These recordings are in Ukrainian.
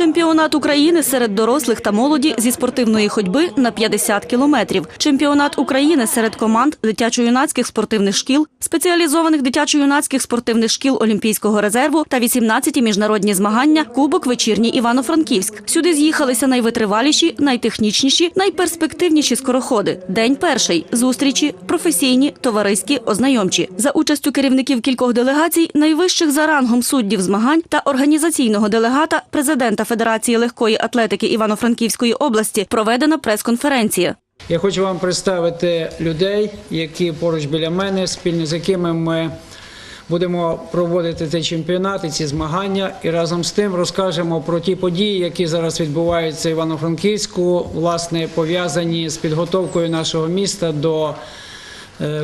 Чемпіонат України серед дорослих та молоді зі спортивної ходьби на 50 кілометрів. Чемпіонат України серед команд дитячо-юнацьких спортивних шкіл, спеціалізованих дитячо-юнацьких спортивних шкіл Олімпійського резерву та 18 міжнародні змагання Кубок вечірній Івано-Франківськ. Сюди з'їхалися найвитриваліші, найтехнічніші, найперспективніші скороходи. День перший зустрічі, професійні, товариські, ознайомчі за участю керівників кількох делегацій, найвищих за рангом суддів змагань та організаційного делегата президента Федерації легкої атлетики Івано-Франківської області проведена прес-конференція. Я хочу вам представити людей, які поруч біля мене, спільно з якими ми будемо проводити цей чемпіонат і ці змагання. І разом з тим розкажемо про ті події, які зараз відбуваються в Івано-Франківську, власне, пов'язані з підготовкою нашого міста до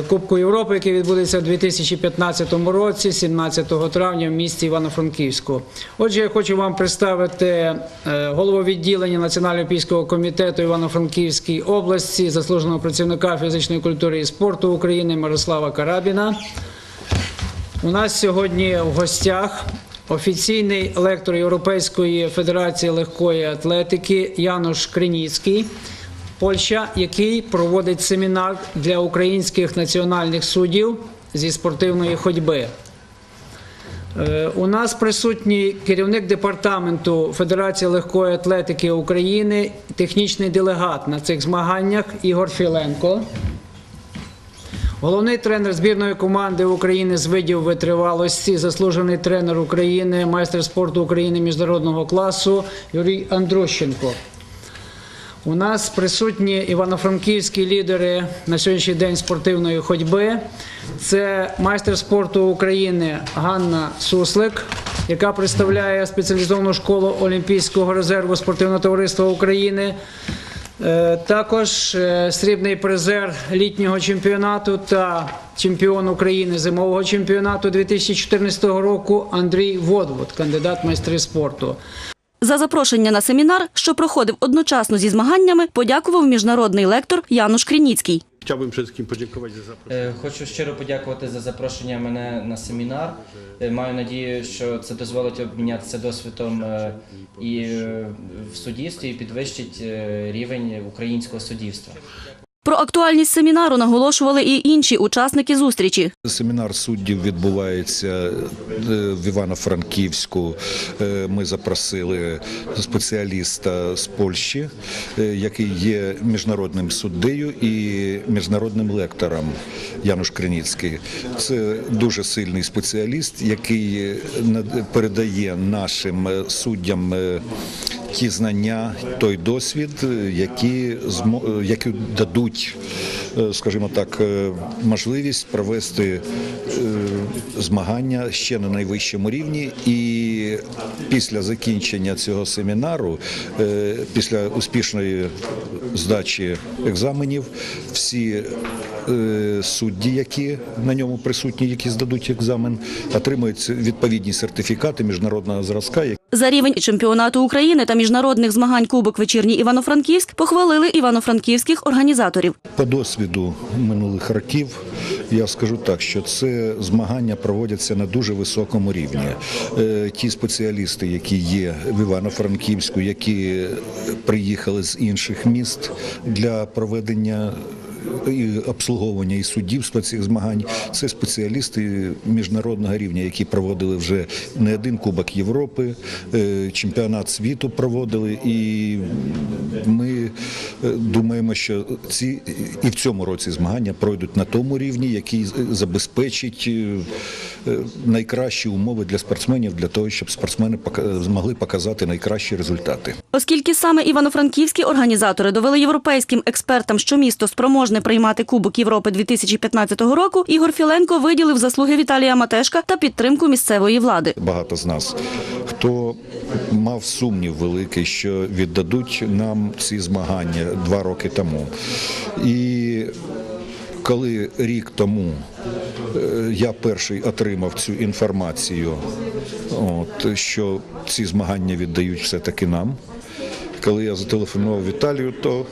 Кубку Європи, який відбудеться у 2015 році, 17 травня в місті Івано-Франківську. Отже, я хочу вам представити е, голову відділення Національного олімпійського комітету Івано-Франківській області, заслуженого працівника фізичної культури і спорту України Мирослава Карабіна. У нас сьогодні в гостях офіційний лектор Європейської федерації легкої атлетики Януш Криніцький. Польща, який проводить семінар для українських національних суддів зі спортивної ходьби. Е, У нас присутній керівник департаменту Федерації легкої атлетики України, технічний делегат на цих змаганнях Ігор Філенко. Головний тренер збірної команди України з видів витривалості, заслужений тренер України, майстер спорту України міжнародного класу Юрій Андрущенко. У нас присутні івано-франківські лідери на сьогоднішній день спортивної ходьби. Це майстер спорту України Ганна Суслик, яка представляє спеціалізовану школу Олімпійського резерву спортивного товариства України. Е, Також е, срібний призер літнього чемпіонату та чемпіон України зимового чемпіонату 2014 року Андрій Водвод, кандидат майстри спорту. За запрошення на семінар, що проходив одночасно зі змаганнями, подякував міжнародний лектор Януш Криніцький. Chciałbym wszystkim podziękować za zaproszenie. Хочу щиро подякувати за запрошення мене на семінар. Е, Маю надію, що це дозволить обмінятися досвідом е, і е, в суддівстві і підвищить рівень українського суддівства. Про актуальність семінару наголошували і інші учасники зустрічі. Семінар суддів відбувається е, в Івано-Франківську. Е, Ми запросили спеціаліста з Польщі, е, який є міжнародним суддею і міжнародним лектором Януш Криніцький. Це дуже сильний спеціаліст, який передає нашим суддям. Ті знання, той досвід, е, які е, які дадуть, е, скажімо так, можливість провести змагання ще на найвищому рівні. І після закінчення цього семінару, після успішної здачі екзаменів, всі судді, які на ньому присутні, які здадуть екзамен, отримують відповідні сертифікати міжнародного зразка. За рівень чемпіонату України та міжнародних змагань Кубок вечірній Івано-Франківськ похвалили івано-франківських організаторів. По досвіду минулих років я скажу так, що це змагання проводяться на дуже високому рівні. Е, Ті спеціалісти, які є в Івано-Франківську, які приїхали з інших міст для проведення. І обслуговування і суддівства цих змагань це спеціалісти міжнародного рівня, які проводили вже не один Кубок Європи, е, чемпіонат світу проводили, і ми е, думаємо, що ці і в цьому році змагання пройдуть на тому рівні, який забезпечить е, найкращі умови для спортсменів, для того, щоб спортсмени змогли показати найкращі результати. Оскільки саме івано-франківські організатори довели європейським експертам, що місто спроможне приймати Кубок Європи 2015 року, Ігор Філенко виділив заслуги Віталія Матешка та підтримку місцевої влади. Багато з нас, хто мав сумнів великий, що віддадуть нам ці змагання два роки тому. І коли рік тому е, я перший отримав цю інформацію, от, що ці змагання віддають все-таки нам. Коли я зателефонував Віталію, то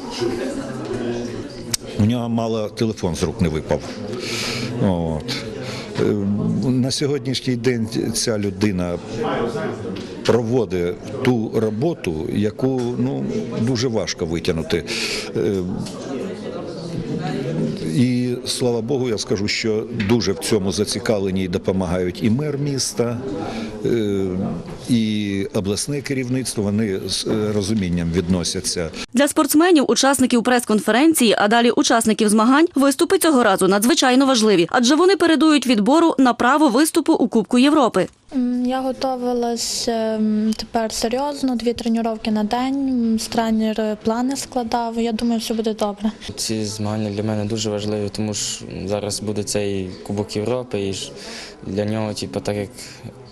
у нього мало телефон з рук не випав. От. Е, На сьогоднішній день ця людина проводить ту роботу, яку ну дуже важко витягнути. І слава Богу, я скажу, що дуже в цьому зацікавлені і допомагають і мер міста, е, і обласне керівництво. Вони з е, розумінням відносяться Для спортсменів, учасників прес-конференції, а далі учасників змагань, виступи цього разу надзвичайно важливі, адже вони передують відбору на право виступу у Кубку Європи. Я готувалась ем, тепер серйозно, дві тренування на день. м, Тренер плани складав. Я думаю, все буде добре. Ці змагання для мене дуже важливі, тому що зараз буде цей Кубок Європи, і для нього, типу, так як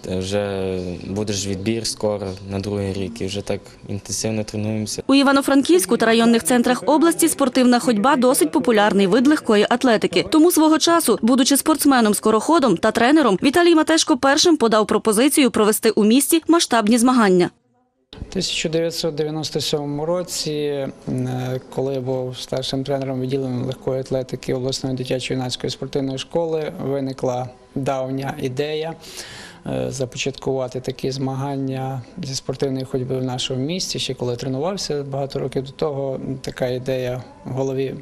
вже буде ж відбір скоро на другий рік, і вже так інтенсивно тренуємося. У Івано-Франківську та районних центрах області спортивна ходьба досить популярний вид легкої атлетики. Тому свого часу, будучи спортсменом, скороходом та тренером, Віталій Матешко першим подав пропозицію провести у місті масштабні змагання. У 1997 році, коли я був старшим тренером відділення легкої атлетики обласної дитячої юнацької спортивної школи, виникла давня ідея започаткувати такі змагання зі спортивної ходьби в нашому місті. Ще коли тренувався багато років до того, така ідея в голові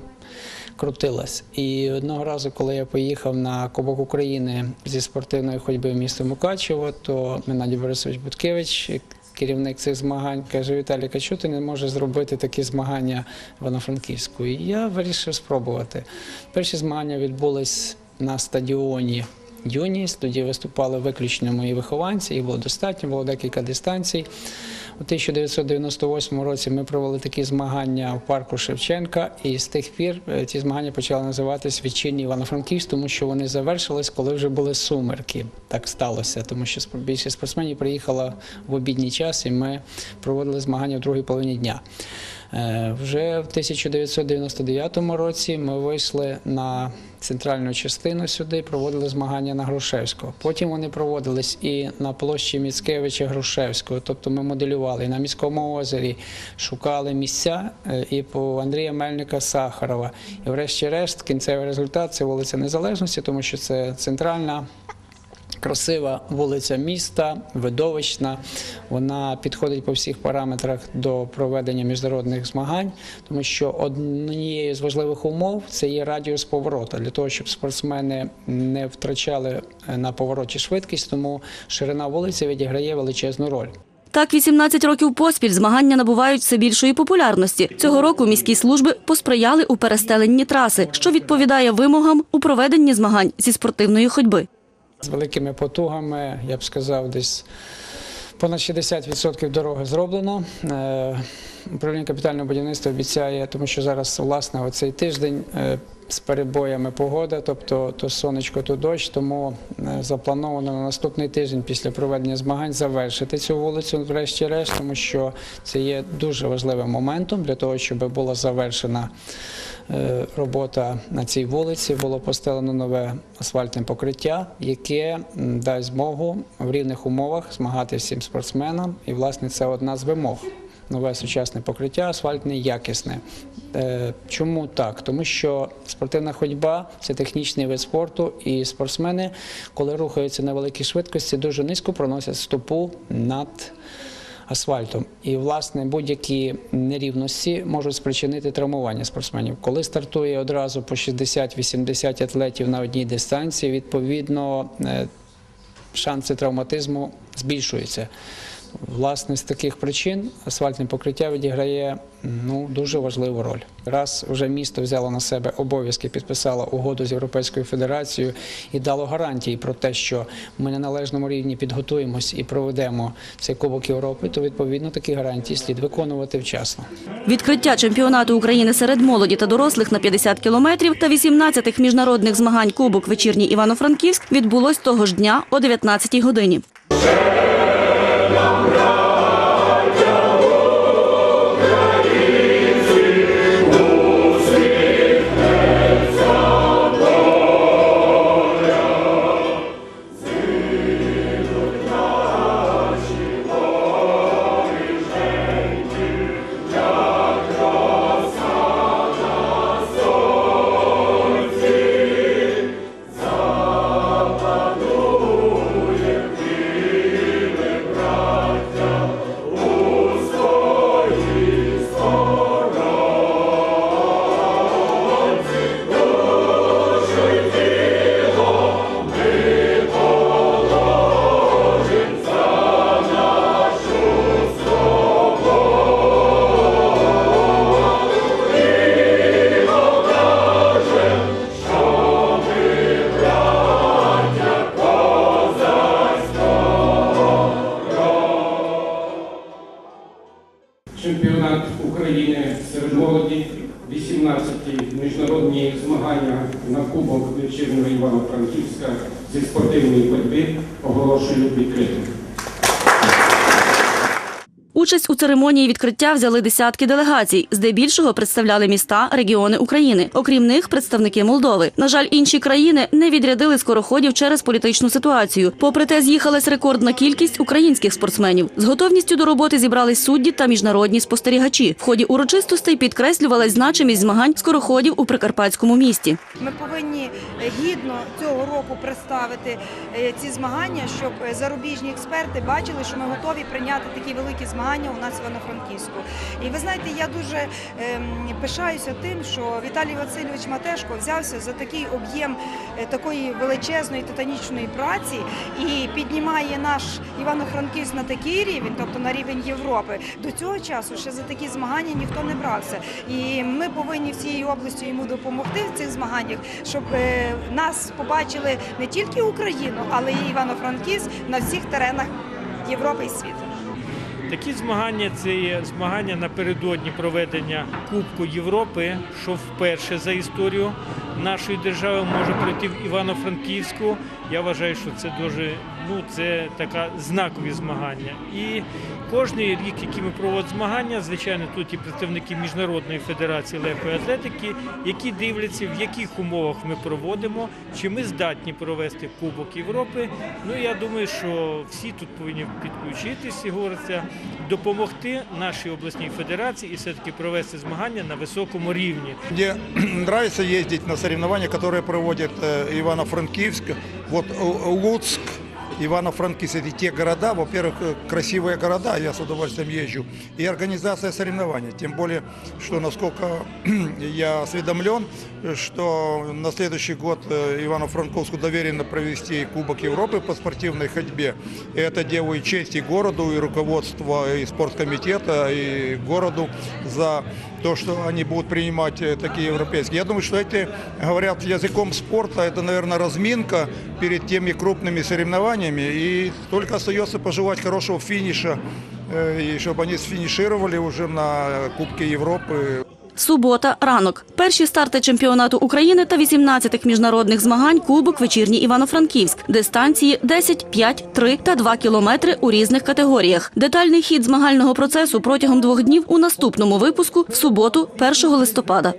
крутилась. І одного разу, коли я поїхав на Кубок України зі спортивної ходьби в місто Мукачево, то Геннадій Борисович Буткевич, керівник цих змагань, каже: Віталій, чого ти не можеш зробити такі змагання в Івано-Франківську? І я вирішив спробувати. Перші змагання відбулись на стадіоні. Юність, тоді виступали виключно мої вихованці, їх було достатньо, було декілька дистанцій. У 1998 році ми провели такі змагання в парку Шевченка, і з тих пір е, ці змагання почали називатись Вечірній Івано-Франківськ, тому що вони завершились, коли вже були сумерки. Так сталося, тому що більшість спортсменів приїхала в обідній час, і ми проводили змагання в другій половині дня. Е, Вже в 1999 році ми вийшли на центральну частину сюди, проводили змагання на Грушевського. Потім вони проводились і на площі Міцкевича Грушевського. Тобто ми моделювали на міському озері, шукали місця е, і по Андрія Мельника Сахарова. І врешті-решт кінцевий результат це вулиця Незалежності, тому що це центральна красива вулиця міста, видовищна. Вона підходить по всіх параметрах до проведення міжнародних змагань, тому що однією з важливих умов це є радіус поворота для того, щоб спортсмени не втрачали е, на повороті швидкість, тому ширина вулиці відіграє величезну роль. Так, 18 років поспіль змагання набувають все більшої популярності. Цього року міські служби посприяли у перестеленні траси, що відповідає вимогам у проведенні змагань зі спортивної ходьби. З великими потугами, я б сказав, десь понад 60% дороги зроблено. Е, Управління капітального будівництва обіцяє, тому що зараз, власне, оцей тиждень е, з перебоями погода, тобто то сонечко, то дощ, тому е, заплановано на наступний тиждень після проведення змагань завершити цю вулицю, врешті-решт, тому що це є дуже важливим моментом для того, щоб була завершена е, робота на цій вулиці, було постелено нове асфальтне покриття, яке дасть змогу в рівних умовах змагати всім спортсменам. І, власне, це одна з вимог. Нове сучасне покриття, асфальтне, якісне. Е, Чому так? Тому що спортивна ходьба це технічний вид спорту, і спортсмени, коли рухаються на великій швидкості, дуже низько проносять стопу над асфальтом. І, власне, будь-які нерівності можуть спричинити травмування спортсменів. Коли стартує одразу по 60-80 атлетів на одній дистанції, відповідно е, шанси травматизму збільшуються. Власне, з таких причин асфальтне покриття відіграє ну, дуже важливу роль. Раз вже місто взяло на себе обов'язки, підписало угоду з Європейською Федерацією і дало гарантії про те, що ми на належному рівні підготуємось і проведемо цей Кубок Європи, то відповідно такі гарантії слід виконувати вчасно. Відкриття чемпіонату України серед молоді та дорослих на 50 кілометрів та 18-х міжнародних змагань Кубок вечірній Івано-Франківськ відбулось того ж дня о 19-й годині. Чемпіонат України серед молоді, 18-ті міжнародні змагання на Кубок вечірнього Івано-Франківська зі спортивної ходьби оголошую відкритим. Участь у церемонії відкриття взяли десятки делегацій. Здебільшого представляли міста, регіони України. Окрім них, представники Молдови. На жаль, інші країни не відрядили скороходів через політичну ситуацію. Попри те, з'їхалась рекордна кількість українських спортсменів. З готовністю до роботи зібрались судді та міжнародні спостерігачі. В ході урочистостей підкреслювалась значимість змагань скороходів у прикарпатському місті. Ми повинні гідно цього року представити е, ці змагання, щоб е, зарубіжні експерти бачили, що ми готові прийняти такі великі змагання у нас Івано-Франківську. І ви знаєте, я дуже ем, пишаюся тим, що Віталій Васильович Матешко взявся за такий об'єм е, такої величезної титанічної праці і піднімає наш Івано-Франківськ на такий рівень, тобто на рівень Європи. До цього часу ще за такі змагання ніхто не брався. І ми повинні всією областю йому допомогти в цих змаганнях, щоб е, нас побачили не тільки Україну, але й Івано-Франківськ на всіх теренах Європи і світу. Такі змагання це є змагання напередодні проведення Кубку Європи, що вперше за історію нашої держави може пройти в Івано-Франківську. Я вважаю, що це дуже ну це така знакові змагання. І кожний рік, який ми проводимо змагання, звичайно, тут і представники міжнародної федерації легкої атлетики, які дивляться, в яких умовах ми проводимо, чи ми здатні провести Кубок Європи. Ну я думаю, що всі тут повинні підключитися, говориться, допомогти нашій обласній федерації і все-таки провести змагання на високому рівні. Мне нравится ездить на соревнования, которые проводит э, Ивано-Франкивск. Вот э, Луцк, Ивано-Франкивск – это те города, во-первых, э, красивые города, я с удовольствием езжу, и организация соревнований. Тем более, что насколько я осведомлен, э, что на следующий год э, Ивано-Франковску доверено провести Кубок Европы по спортивной ходьбе. И это делаю честь и городу, и руководству, и спорткомитета, и городу за то, что они будут принимать э, такие европейские. Я думаю, что эти, говорят языком спорта, это, наверное, разминка перед теми крупными соревнованиями. И только остается пожелать хорошего финиша, э, и чтобы они сфинишировали уже на Кубке Европы. Субота, ранок. Перші старти чемпіонату України та 18-х міжнародних змагань Кубок вечірній Івано-Франківськ. Дистанції 10, 5, 3 та 2 кілометри у різних категоріях. Детальний хід змагального процесу протягом двох днів у наступному випуску в суботу, 1 листопада.